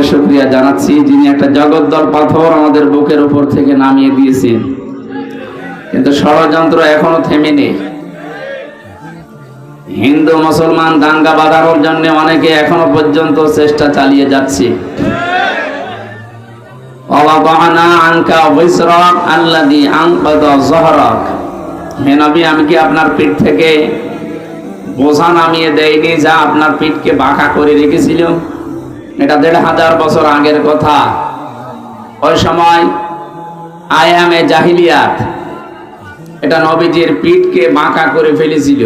দরবারে শুক্রিয়া জানাচ্ছি, যিনি একটা জগদ্দল পাথর আমাদের বুকের উপর থেকে নামিয়ে দিয়েছেন। কিন্তু ষড়যন্ত্র এখনও থেমে নেই। হিন্দু, মুসলমান দাঙ্গা বাঁধানোর জন্য অনেকে এখনও পর্যন্ত চেষ্টা চালিয়ে যাচ্ছে। আমি কি আপনার পিঠ থেকে বোঝা নামিয়ে দেয়নি যা আপনার পিঠকে বাঁকা করে রেখেছিল? এটা দেড় হাজার বছর আগের কথা। ওই সময় আয়ামে জাহিলিয়াত। এটা নবীজির পিঠকে বাঁকা করে ফেলেছিল।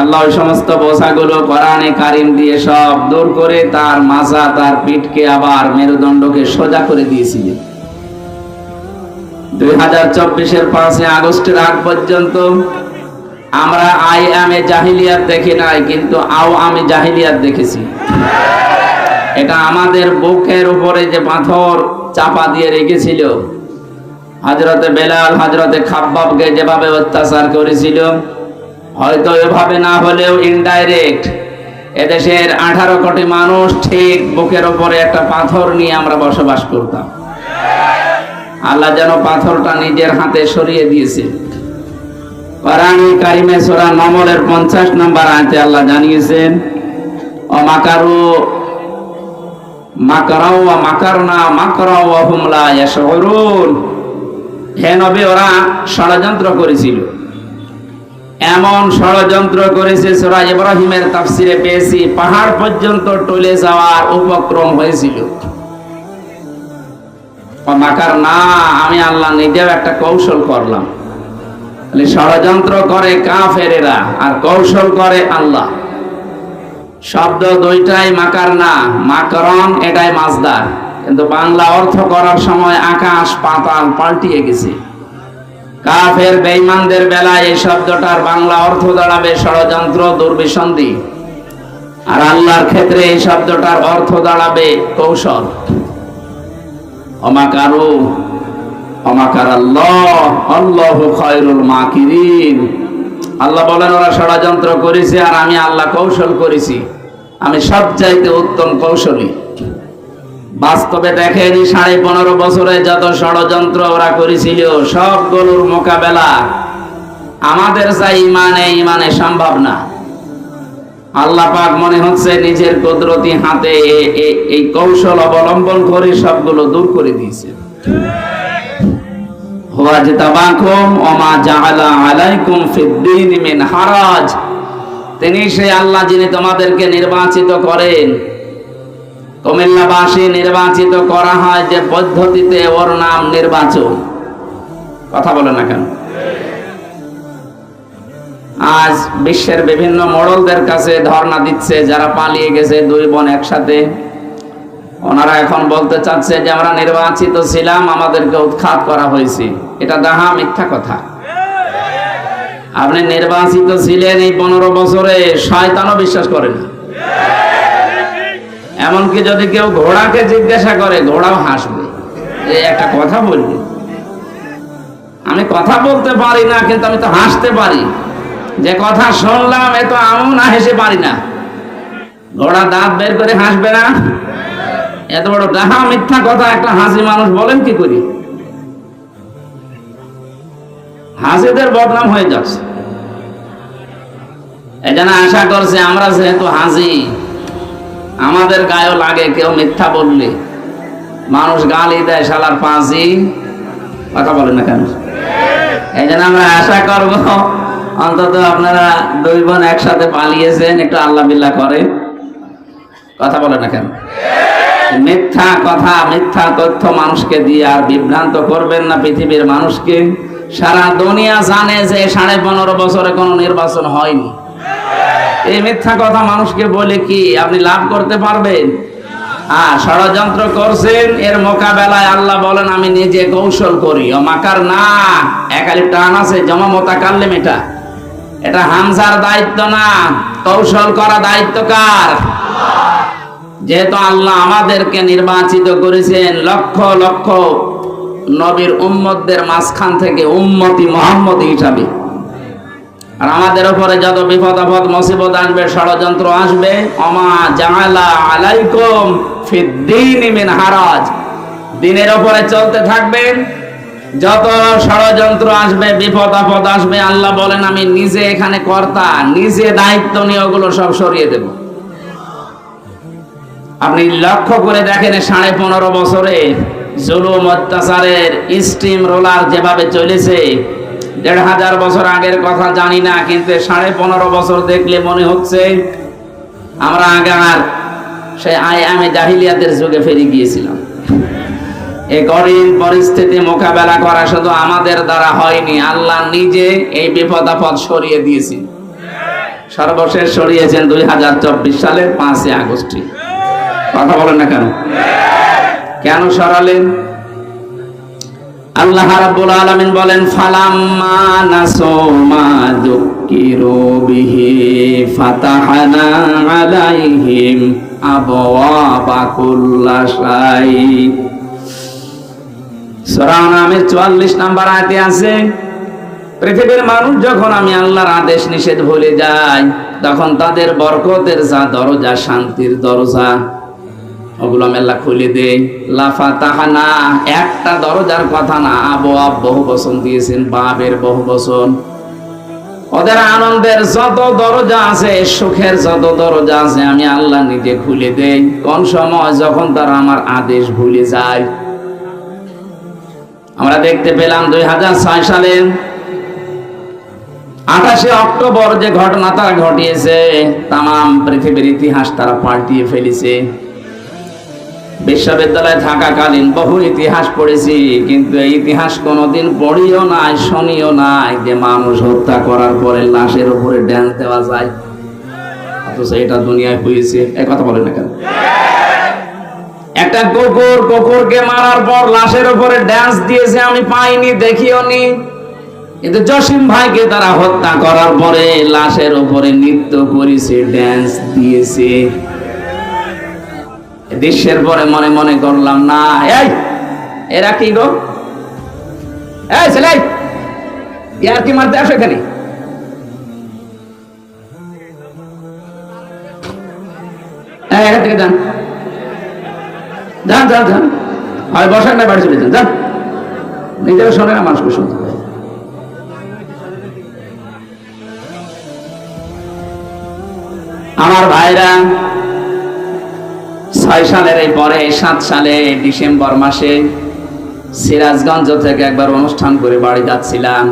আল্লাহ ওই সমস্ত বোঝাগুলো কোরআনে কারিম দিয়ে সব দূর করে তার মাজা, তার পিঠকে আবার মেরুদণ্ডকে সোজা করে দিয়েছিল। দুই হাজার চব্বিশের পাঁচই আগস্টের আগ পর্যন্ত আমরা আই আমে জাহিলিয়াত দেখি নাই, কিন্তু আও আমি জাহিলিয়াত দেখেছি। এটা আমাদের বুকের উপরে যে পাথর চাপা দিয়ে রেখেছিল হাজরতে বেলাল হজরতে খাব্বাবকে যেভাবে অত্যাচার করেছিল, হয়তো এভাবে না হলেও ইনডাইরেক্ট এদেশের আঠারো কোটি মানুষ ঠিক বুকের উপরে একটা পাথর নিয়ে আমরা বসবাস করতাম। আল্লাহ যেন পাথরটা নিজের হাতে সরিয়ে দিয়েছে। কোরআন কারিমে 50 নম্বর আয়াতে আল্লাহ জানিয়েছেন ও মাকারু মাকারাও ওয়া মাকারনা, মাকারাও ওয়া হুম লা ইয়াশউরুন। হে নবী, ওরা ষড়যন্ত্র করেছিল। এমন ষড়যন্ত্র করেছে, সূরা ইব্রাহিমের তাফসিরে পেয়েছি, পাহাড় পর্যন্ত টলে যাওয়ার উপক্রম হয়েছিল। মাকার না আমি আল্লাহ নিজেও একটা কৌশল করলাম। ষড়যন্ত্র করে কাফেরেরা, আর কৌশল করে আল্লাহ। শব্দ দুইটাই মাকার না মাকরন এটাই মাজদার। কিন্তু বাংলা অর্থ করার সময় আকাশ পাতাল পাল্টিয়ে গেছে। কাফের বেঈমানদের বেলায় এই শব্দটার বাংলা অর্থ দাঁড়াবে ষড়যন্ত্র দুর্বিসন্ধি। আর আল্লাহর ক্ষেত্রে এই শব্দটার অর্থ দাঁড়াবে কৌশল। অমাকারু অমাকার আল্লাহ আল্লাহ খায়রুল মাকিরিন। আল্লাহ বলেন, ওরা ষড়যন্ত্র করেছে আর আমি আল্লাহ কৌশল করেছি। আমি সবচাইতে উত্তম কৌশলী। বাস্তবে দেখেনি সাড়ে পনেরো বছরে যত ষড়যন্ত্র ওরা করেছিল, সব সবগুলোর মোকাবেলা আমাদের চাই ইমানে ইমানে সম্ভব না। আল্লাহ পাক মনে হচ্ছে নিজের কুদরতি হাতে এই কৌশল অবলম্বন করে সবগুলো দূর করে দিয়েছে। তিনি সেই আল্লাহ যিনি তোমাদেরকে নির্বাচিত করেন। কুমিল্লাবাসী নির্বাচিত করা হয় যে পদ্ধতিতে ওর নাম নির্বাচন। কথা বলে না কেন? আজ বিশ্বের বিভিন্ন মডলদের কাছে ধর্ণা দিচ্ছে, যারা পালিয়ে গেছে দুই বোন একসাথে। ওনারা এখন বলতে চাচ্ছে যে, আমরা নির্বাচিত ছিলাম, আমাদেরকে উৎখাত করা হয়েছে। এটা দাহা মিথ্যা কথা। আপনি নির্বাচিত ছিলেন এই পনেরো বছরে, শয়তানও বিশ্বাস করে না। এমনকি যদি কেউ ঘোড়াকে জিজ্ঞাসা করে, ঘোড়াও হাসবে। এই একটা কথা বলবে। আমি কথা বলতে পারি না, কিন্তু আমি তো হাসতে পারি। যে কথা শুনলাম, এ তো আমিও না হেসে পারি না। ঘোড়া দাঁত বের করে হাসবে না। এত বড় ডাহা মিথ্যা কথা একটা হাসি মানুষ বলেন কি করি? হাসিদের বদনাম হয়ে যাচ্ছে। এই জন্য আশা করছে আমরা যেহেতু হাসি, আমাদের গায়েও লাগে কেউ মিথ্যা বললে। মানুষ গালি দেয়, শালার পাঁচি কথা বলেন না কেন? এই জন্য আমরা আশা করব, অন্তত আপনারা দুই বোন একসাথে পালিয়েছেন, একটু আল্লাহ বিল্লাহ করে কথা বলেন না কেন? মিথ্যা কথা, মিথ্যা তথ্য মানুষকে দিয়ে আর বিভ্রান্ত করবেন না পৃথিবীর মানুষকে। সারা দুনিয়া জানে যে সাড়ে পনেরো বছরে কোনো নির্বাচন হয়নি। এই মিথ্যা কথা মানুষকে বলে কি, আপনি লাভ করতে পারবেন? আর ষড়যন্ত্র করছেন, এর মোকাবেলায় আল্লাহ বলেন, আমি নিজে কৌশল করি। ও মাকার না একালি টান আছে, জমা মোতা কাল্লেম এটা। এটা হামজার দায়িত্ব না, কৌশল করা দায়িত্ব কার? যেহেতু আল্লাহ আমাদেরকে নির্বাচিত করেছেন, লক্ষ লক্ষ নবীর উম্মতদের মাঝখান থেকে উম্মতি মোহাম্মদ হিসাবে। আর আমাদের উপরে যত বিপদ আপদ, মুসিবত আসবে, ষড়যন্ত্র আসবে অমা জাআলা আলাইকুম ফিদ্দিন মিন হারাজ। দিনের উপরে চলতে থাকবেন, যত ষড়যন্ত্র আসবে, বিপদ আপদ আসবে, আল্লাহ বলেন, আমি নিজে এখানে কর্তা, নিজে দায়িত্ব নিয়ে ওগুলো সব সরিয়ে দেব। আপনি লক্ষ্য করে দেখেন, সাড়ে পনেরো বছরে জুলুম অত্যাচারের স্টিম রোলার যেভাবে চলেছে, দেড় হাজার বছর আগের কথা জানি না, কিন্তু সাড়ে পনেরো বছর দেখলে মনে হচ্ছে আমরা আগে আর সে আই আমি জাহিলিয়াতের যুগে ফিরে গিয়েছিলাম। এই কঠিন পরিস্থিতি মোকাবেলা করা শুধু আমাদের দ্বারা হয়নি, আল্লাহ নিজে এই বিপদ আপদ সরিয়ে দিয়েছি সর্বশেষ সরিয়েছেন দুই হাজার চব্বিশ সালের পাঁচই আগস্টে। কথা বলেন না কেন? কেন সরালেন? আল্লাহ রাব্বুল আলামিন বলেন, ফালাম্মা নাসু মা যুকিরু বিহি ফাতাহানা আলাইহিম আবওয়াবা কুল্লা শাই. সূরা নামের 44 নাম্বার আয়াতে আছে, পৃথিবীর মানুষ যখন আমি আল্লাহর আদেশ নিষেধ ভুলে যাই, তখন তাদের বরকতের যা দরজা, শান্তির দরজা। ওগুলো আল্লাহ খুলে দেই লাফা তাহানা, একটা দরজার কথা না, আবো আব বহু বসন দিয়েছেন বাবের বহু বসন ওদের আনন্দের যত দরজা আছে, সুখের যত দরজা আছে, আমি আল্লাহ নিজে খুলে দেই। কোন সময় যখন তারা আমার আদেশ ভুলে যায়। আমরা দেখতে পেলাম দুই হাজার ছয় সালে আঠাশে অক্টোবর যে ঘটনা তারা ঘটিয়েছে তাম পৃথিবীর ইতিহাস তারা পাল্টিয়ে ফেলেছে। বিশ্ববিদ্যালয়ে থাকাকালীন বহু ইতিহাস পড়েছি, কিন্তু এই ইতিহাস কোনোদিন পড়িও নাই, শুনিও নাই যে মানুষ হত্যা করার পরে লাশের উপরে ড্যান্স দেওয়া যায়। অথচ এটা দুনিয়ায় হয়েছে। এক কথা না কেন? একটা কুকুর কুকুরকে মারার পর লাশের উপরে ড্যান্স দিয়েছে, আমি পাইনি, দেখিও নি। কিন্তু জসিম ভাইকে তারা হত্যা করার পরে লাশের উপরে নৃত্য করেছে, ড্যান্স দিয়েছে। দৃশ্যের পরে মনে মনে করলাম না। এই, এরা কি গো? ছেলে, ইয়ার কি মারতে আসো এখানে? যান। যান যান যান। আমার ভাইরা ছয় সালের এই পরে সাত সালে ডিসেম্বর মাসে সিরাজগঞ্জ থেকে একবার অনুষ্ঠান করে বাড়ি যাচ্ছিলাম।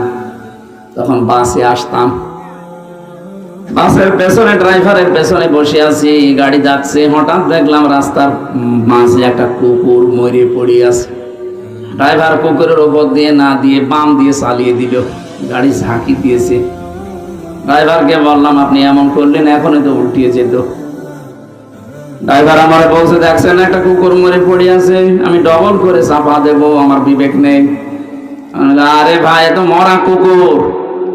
তখন বাসে আসতাম। বাসের পেছনে, ড্রাইভারের পেছনে বসে আছি, গাড়ি যাচ্ছে। হঠাৎ দেখলাম রাস্তার মাঝে একটা কুকুর মরে পড়ে আছে। ড্রাইভার কুকুরের উপর দিয়ে না দিয়ে বাম দিয়ে চালিয়ে দিল। গাড়ি ঝাঁকি দিয়েছে। ড্রাইভারকে বললাম, আপনি এমন করলেন, এখনই তো উল্টিয়ে যেত। ড্রাইভার আমার বলছে, দেখছেন একটা কুকুর মরে পড়ে আছে, আমি ডবল করে চাপা দেব, আমার বিবেক নেই। আরে ভাই, এ তো মরা কুকুর।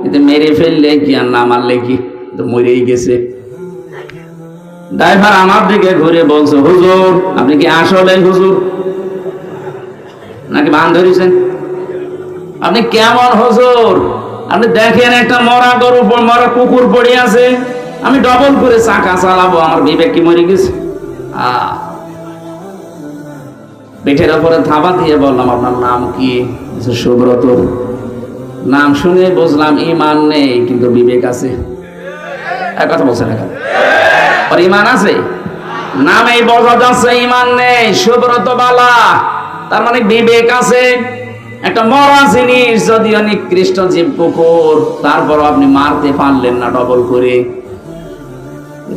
এতে মেরে ফেললে কি আর না মারলে কি? তো মরেই গেছে। ড্রাইভার আমার দিকে ঘুরে বলছে, হুজুর, আপনি কি আসলে হুজুর? নাকি বান ধরেছেন? আপনি কেমন হুজুর? আপনি দেখেন একটা মরা গরু মরা কুকুর পড়ে আছে, আমি ডবল করে চাকা চালাবো, আমার বিবেক কি মরে গেছে? পিঠের ওপরে থাবা দিয়ে বললাম, আপনার নাম কি? সুব্রত নাম শুনে বুঝলাম ইমান নেই, কিন্তু বিবেক আছে। কথা বলছে না ওর ইমান আছে? নামেই বোঝা যাচ্ছে ইমান নেই, সুব্রত বালা। তার মানে বিবেক আছে। একটা মরা জিনিস, যদিও নিকৃষ্ট জীব কুকুর, তারপরও আপনি মারতে পারলেন না ডবল করে।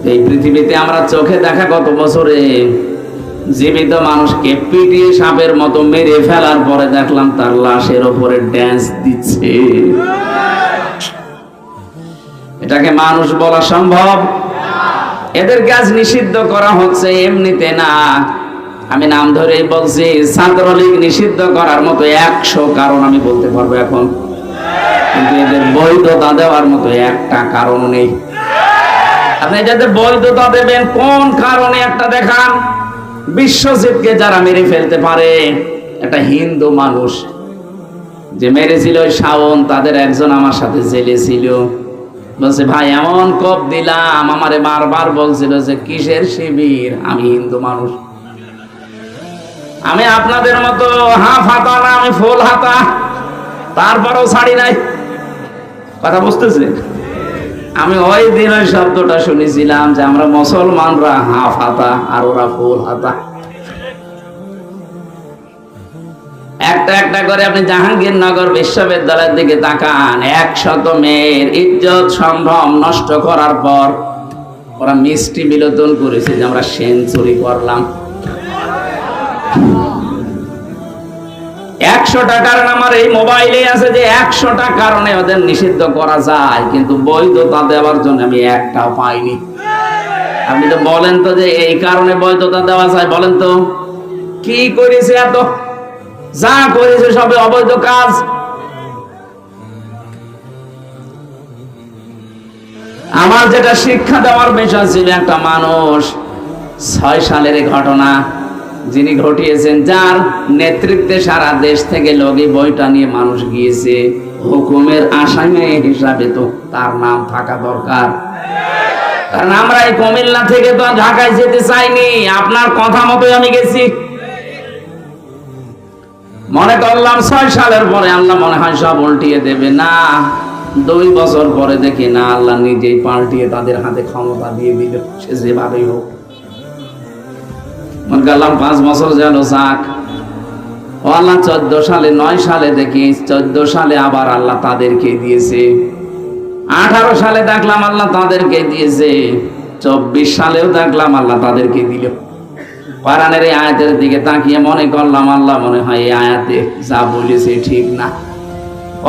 এই পৃথিবীতে আমরা চোখে দেখা কত বছরে জীবিত মানুষকে পিটিয়ে সাপের মতো মেরে ফেলার পরে দেখলাম তার লাশের ওপরে ড্যান্স দিচ্ছে। এটাকে মানুষ বলা সম্ভব? এদের কাজ নিষিদ্ধ করা হচ্ছে এমনিতে না। আমি নাম ধরে বলছি, ছাত্রলীগ নিষিদ্ধ করার মতো একশো কারণ আমি বলতে পারব এখন। কিন্তু এদের বৈধতা দেওয়ার মতো একটা কারণ নেই। আপনি যাতে বৈধতা দেবেন, কোন কারণে একটা দেখান? বিশ্বজিৎকে যারা মেরে ফেলতে পারে, একটা হিন্দু মানুষ যে মেরেছিল ওই শাওন, তাদের একজন আমার সাথে জেলে ছিল। বলছে, ভাই, এমন কোপ দিলাম, আমারে বারবার বলছিল যে কিসের শিবির? আমি হিন্দু মানুষ। আমি আপনাদের মতো হাফ হাতা না, আমি ফুল হাতা। তারপরেও ছাড়ি নাই। কথা বুঝতেছে আমি ওই দিন ওই শব্দটা শুনেছিলাম যে আমরা মুসলমানরা হাফ হাতা আর ওরা ফুল হাতা। একটা একটা করে আপনি জাহাঙ্গীরনগর বিশ্ববিদ্যালয়ের দিকে তাকান, একশত মেয়ের ইজ্জত সম্ভ্রম নষ্ট করার পর ওরা মিষ্টি বিলোদন করেছে যে আমরা সেঞ্চুরি করলাম। একশোটা কারণ আমার এই মোবাইলে আছে যে একশোটা কারণে ওদের নিষিদ্ধ করা যায়, কিন্তু বৈধতা দেওয়ার জন্য আমি একটাও পাইনি। আপনি তো বলেন তো যে এই কারণে বৈধতা দেওয়া যায়, বলেন তো। কি করেছে এত? যা করেছে সবে অবৈধ কাজ। আমার যেটা শিক্ষা দেওয়ার বিষয় ছিল, একটা মানুষ ছয় সালের ঘটনা যিনি ঘটিয়েছেন, যার নেতৃত্বে সারা দেশ থেকে লগি বইটা নিয়ে মানুষ গিয়েছে, হুকুমের আসামি হিসাবে তো তার নাম থাকা দরকার। কারণ আমরা এই কুমিল্লা থেকে তো ঢাকায় যেতে চাইনি, আপনার কথা মতোই আমি গেছি। মনে করলাম ছয় সালের পরে আল্লাহ মনে হয় সব উল্টিয়ে দেবে। না, দুই বছর পরে দেখি না, আল্লাহ নিজেই পাল্টিয়ে তাদের হাতে ক্ষমতা দিয়ে দিল সে যেভাবেই হোক। পাঁচ বছর যেন যাক। আল্লাহ চোদ্দ সালে, নয় সালে দেখি, চোদ্দ সালে আবার আল্লাহ তাদেরকে দিয়েছে। আঠারো সালে দেখলাম আল্লাহ তাদেরকে দিয়েছে। চব্বিশ সালেও দেখলাম আল্লাহ তাদেরকে দিল। এই আয়াতের দিকে তাকিয়ে মনে করলাম, আল্লাহ মনে হয় এই আয়াতে যা বলেছে ঠিক না।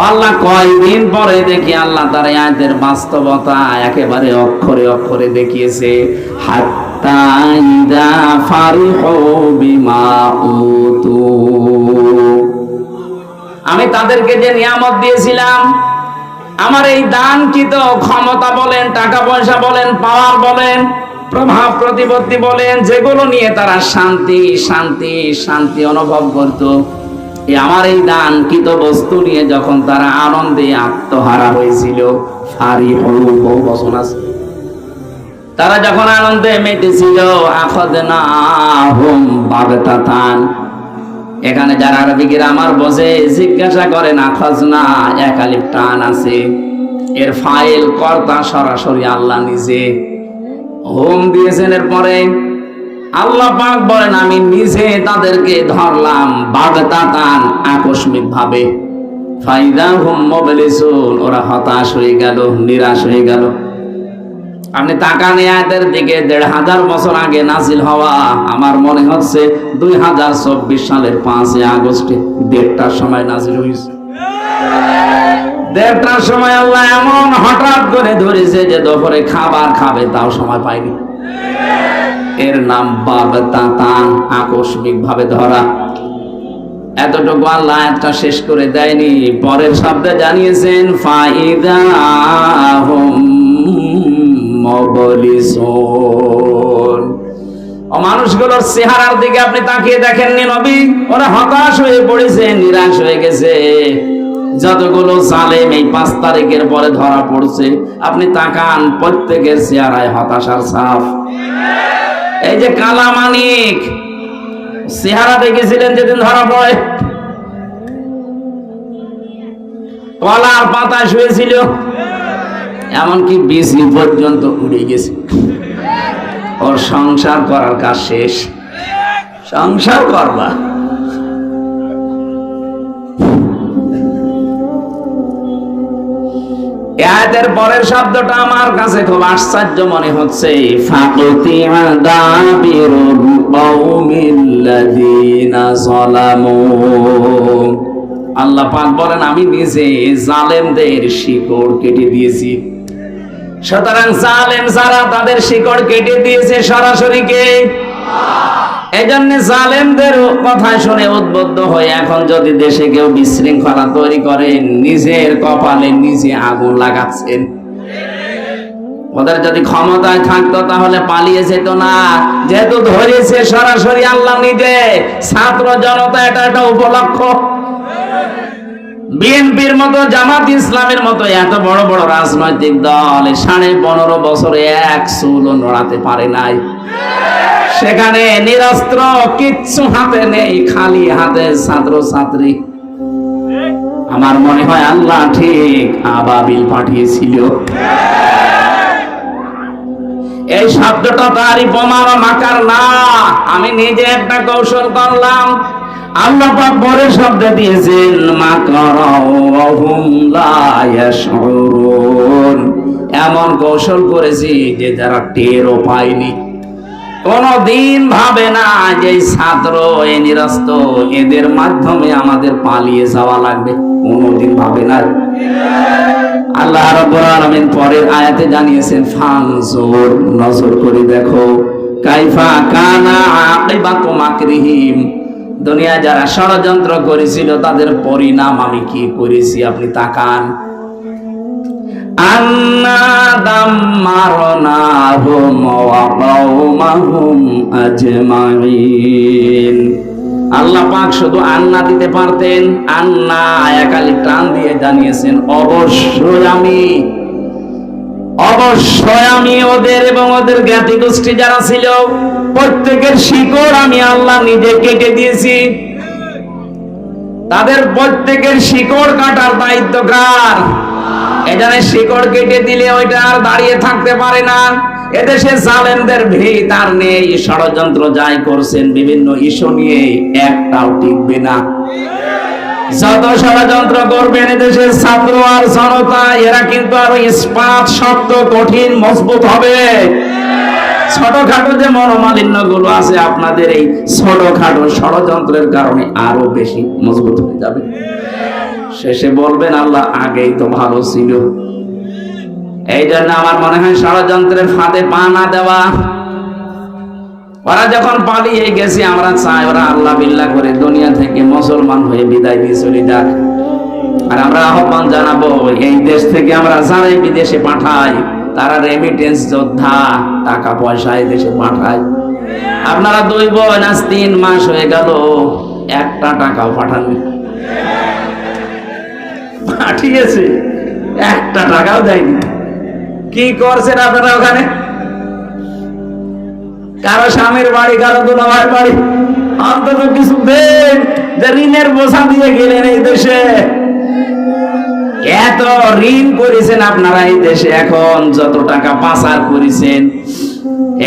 আল্লাহ কয়দিন পরে দেখি আল্লাহ তার আয়াতের বাস্তবতা একেবারে অক্ষরে অক্ষরে দেখিয়েছে। আমি তাদেরকে যে নিয়ামত দিয়েছিলাম, আমার এই দান দানকৃত ক্ষমতা বলেন, টাকা পয়সা বলেন পাওয়ার বলেন, প্রভাব প্রতিপত্তি বলেন, যেগুলো নিয়ে তারা শান্তি শান্তি শান্তি অনুভব করত আমার এই দানকৃত বস্তু নিয়ে যখন তারা আনন্দে আত্মহারা হয়েছিল ফারি বচন আছে। তারা যখন আনন্দে মেতেছিল এখানে যারা আরবি গ্রামার বসে জিজ্ঞাসা করেন আখাজ না একালিপ টান আছে। এর ফাইল কর্তা সরাসরি আল্লাহ নিজে হোম দিয়েছেন এর পরে আল্লাহ পাক বলেন, আমি নিজে তাদেরকে ধরলাম বাগতাতান আকস্মিক ভাবে ফাইদা হুম মোবাইলিসুন ওরা হতাশ হয়ে গেল, নিরাশ হয়ে গেল। আপনি টাকা নেয়াদের দিকে, দেড় হাজার বছর আগে নাজিল হওয়া আমার মনে হচ্ছে দুই হাজার চব্বিশ সালের পাঁচই আগস্টে দেড়টার সময় নাজিল হয়েছে। দেড়টার সময় আল্লাহ এমন হঠাৎ করে ধরেছে যে দুপুরে খাবার খাবে, তাও সময় পায়নি। এর নাম বাগতাতান আকস্মিক ভাবে ধরা। এতটুকু আল্লাহ একটা শেষ করে দেয়নি। পরের শব্দে জানিয়েছেন, ফাইদা হুম মানুষগুলোর চেহারার দিকে আপনি তাকিয়ে দেখেননি নবী? ওরা হতাশ হয়ে পড়েছে, নিরাশ হয়ে গেছে। যতগুলো জালেম এই পাঁচ তারিখের পরে ধরা পড়ছে, আপনি তাকান প্রত্যেকের চেহারায় হতাশার ছাপ। এই যে কালা মানিক, চেহারা দেখেছিলেন যেদিন ধরা পড়ে? কলার পাতায় শুয়েছিল। এমনকি বিসি পর্যন্ত উড়ে গেছে। ওর সংসার করার কাজ শেষ। সংসার করবা। এর পরের শব্দটা আমার কাছে খুব আশ্চর্য মনে হচ্ছে। আল্লাহ পাক বলেন, আমি নিজে জালেমদের শিকড় কেটে দিয়েছি। সুতরাং জালেম যারা তাদের শিকড় কেটে দিয়েছে সরাসরি কে? এই জন্য জালেমদের কথা শুনে উদ্বুদ্ধ হয়ে এখন যদি দেশে কেউ বিশৃঙ্খলা তৈরি করে, নিজের কপালে নিজে আগুন লাগাচ্ছেন ওদের যদি ক্ষমতায় থাকতো তাহলে পালিয়ে যেত না। যেহেতু ধরেছে সরাসরি আল্লাহ নিজে, ছাত্র জনতা এটা একটা উপলক্ষ। বিএনপির মতো, জামাত ইসলামের মতো এত বড় বড় রাজনৈতিক দল সাড়ে পনেরো বছরে এক চুলও নড়াতে পারে নাই। সেখানে নিরস্ত্র, কিচ্ছু হাতে নেই, খালি হাতে ছাত্র ছাত্রী আমার মনে হয় আল্লাহ ঠিক আবাবিল পাঠিয়েছিল। এই শব্দটা তারই প্রমাণ মাকার না। আমি নিজে একটা কৌশল করলাম। আল্লাহ পাক পরে শব্দ দিয়েছেন এমন কৌশল করেছি যে যারা টেরও পায়নি। কোনদিন ভাবে না যে ছাত্র এ নিরস্ত, এদের মাধ্যমে আমাদের পালিয়ে যাওয়া লাগবে। কোনদিন ভাবে না। আল্লাহ রাব্বুল আলামিন পরের আয়াতে জানিয়েছেন, ফানজুর, নজর করে দেখো। কাইফা কানা আকিবাতু মাকরিহিম। দুনিয়া যারা ষড়যন্ত্র করেছিল, তাদের পরিণাম আমি কি করেছি আপনি তাকান। পাক শুধু আন্না দিতে পারতেন, আন্না দিয়ে জানিয়েছেন, অবশ্যই আমি অবশ্যই আমি ওদের এবং ওদের জ্ঞাতি গোষ্ঠী যারা ছিল, প্রত্যেকের শিকড় আমি আল্লাহ নিজে কেটে দিয়েছি। তাদের প্রত্যেকের শিকড় কাটার দায়িত্ব কার? এখানে শিকড় কেটে দিলে ওইটা আর দাঁড়িয়ে থাকতে পারে না। এদেশে জালেমদের ভিত আর নেই। ষড়যন্ত্র যাই করছেন, বিভিন্ন ইস্যু নিয়ে একটাও টিকবে না। মনোমালিন্যগুলো আছে, আপনাদের এই ষড়যন্ত্রের কারণে আরও বেশি মজবুত হয়ে যাবে। শেষে বলবেন, আল্লাহ আগেই তো ভালো ছিল। এই জন্য আমার মনে হয় ষড়যন্ত্রের ফাঁদে পা না দেওয়া ওরা যখন পালিয়ে গেছে, আমরা চাই ওরা আল্লাহ বিল্লাহ করে দুনিয়া থেকে মুসলমান হয়ে বিদায় দিয়ে চলে যাক। আর আমরা আহ্বান জানাব, এই দেশ থেকে আমরা যারাই বিদেশে পাঠাই, তারা রেমিটেন্স যোদ্ধা, টাকা পয়সা এই দেশে পাঠায়। আপনারা দুই বোন, আজ তিন মাস হয়ে গেল, একটা টাকাও পাঠাননি। পাঠিয়েছে, একটা টাকাও দেয়নি। কি করছেন আপনারা ওখানে? কারও স্বামীর বাড়ি, কারও দুলাভাইয়ের বাড়ি। অন্তত কিছু দেন যে ঋণের বোঝা দিয়ে গেলেন এই দেশে। এত ঋণ করেছেন আপনারা এই দেশে, এখন যত টাকা পাচার করেছেন,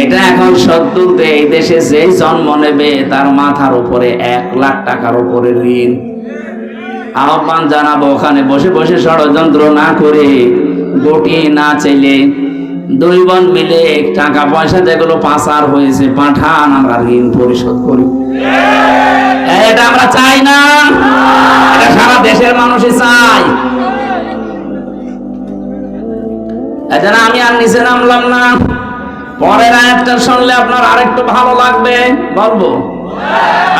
এটা এখন সত্তরতে এই দেশে যেই জন্ম নেবে, তার মাথার উপরে এক লাখ টাকার উপরে ঋণ। আহ্বান জানাব, ওখানে বসে বসে ষড়যন্ত্র না করে গটিয়ে না চাইলে দুই বোন মিলে টাকা পয়সা যেগুলো পাচার হয়েছে পাঠান, আমরা ঋণ পরিশোধ করি। এটা আমরা চাই না। এটা সারা দেশের মানুষই চাই এজন্য আমি আর নিচে নামলাম না। পরের আয়াতটা শুনলে আপনার আরেকটু ভালো লাগবে। বলব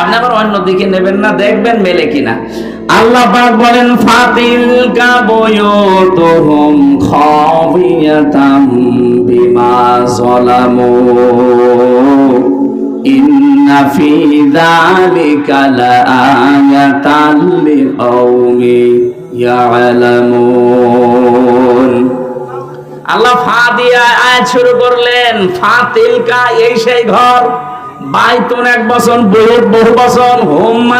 আপনি আবার অন্য দিকে নেবেন না, দেখবেন মেলে কিনা। আল্লাহ পাক বলেন ফাতিল কা বুয়ুতুহুম খাবিয়াতাম বিমা যালামু। ইন্না ফি যালিকা লাআয়াতান লিকাউমি ইয়ালামুন। আল্লাহ ফা দিয়ে আয়াত শুরু করলেন ফা তিলকা এই সেই ঘর। বাইতুন এক বছর বহু বহু বচন হোম মানে